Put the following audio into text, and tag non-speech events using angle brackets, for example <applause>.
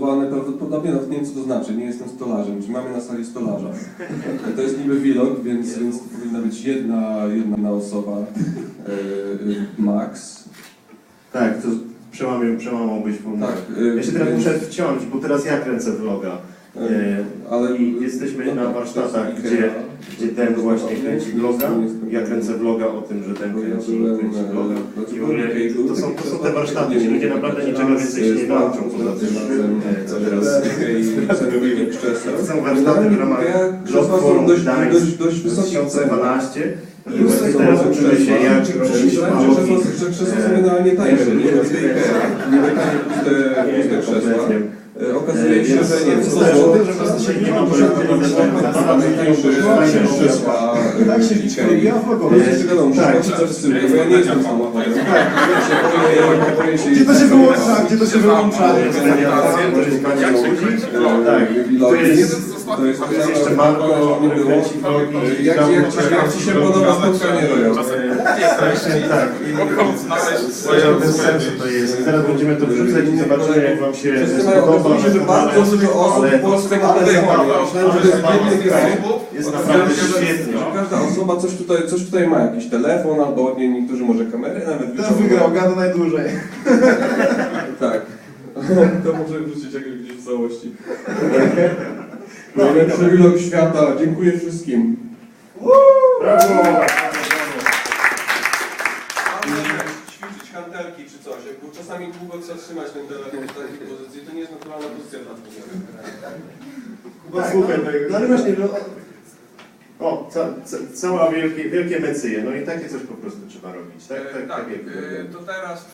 Prawdopodobnie nawet nie wiem co to znaczy, nie jestem stolarzem, czy mamy na sali stolarza. To jest niby vlog, więc, więc to powinna być jedna, jedna osoba, e, max. Tak, to przełamał, przełamał być formułę. Tak, e, Ja się teraz więc- muszę wciąć, bo teraz ja kręcę vloga. E, ale I jesteśmy na warsztatach, gdzie, gdzie ten właśnie kręci vloga. Ja kręcę vloga o tym, że ten kręci, kręci vloga. I w ogóle to są, to są te warsztaty, wiem, ludzie naprawdę niczego więcej się nie nauczą poza tym, e, co teraz krzeseł. <laughs> To są warsztaty w ramach są Forum Gdańsk dość, dość wysokie ceny. 2012 i Już właśnie są teraz uczymy się jak robić vlogi. krzesła- są generalnie tańsze, nie? Nie puste, puste krzesła. Okazuje się, że nie, się nie ma Tak się liczy, ja w ogóle. Tak. bo ja nie jestem samochodem. Gdzie to się wyłącza? Gdzie to się wyłącza? Tak, to jest, To jest jeszcze Marko, nie było. Jak, jak, jak, jak Ci się podoba spotkanie? Właśnie tak. I bez sensu to jest. Zaraz będziemy to wrzucać i zobaczymy jak wam się Wszyscy mają spodoba. okazję, że bardzo dużo osób w Polsce ma ale zabawa, Myślałem, że to jest naprawdę świetnie. Każda osoba coś tutaj, coś tutaj ma, jakiś telefon albo nie, niektórzy może kamery nawet Ten wygrał, gada najdłużej. Tak. To może wrzucić jakoś gdzieś w całości. <laughs> Najlepszy vlog świata. Dziękuję wszystkim. Brawo! ćwiczyć hantelki czy coś, bo czasami długo trzeba trzymać ten telefon w takiej pozycji, to nie jest naturalna pozycja dla człowieka. Bo słuchaj, no ale właśnie, no, o, ca, ca, cała wielkie, wielkie mecyje, no i takie coś po prostu trzeba robić, tak? Tak, tak, jak to teraz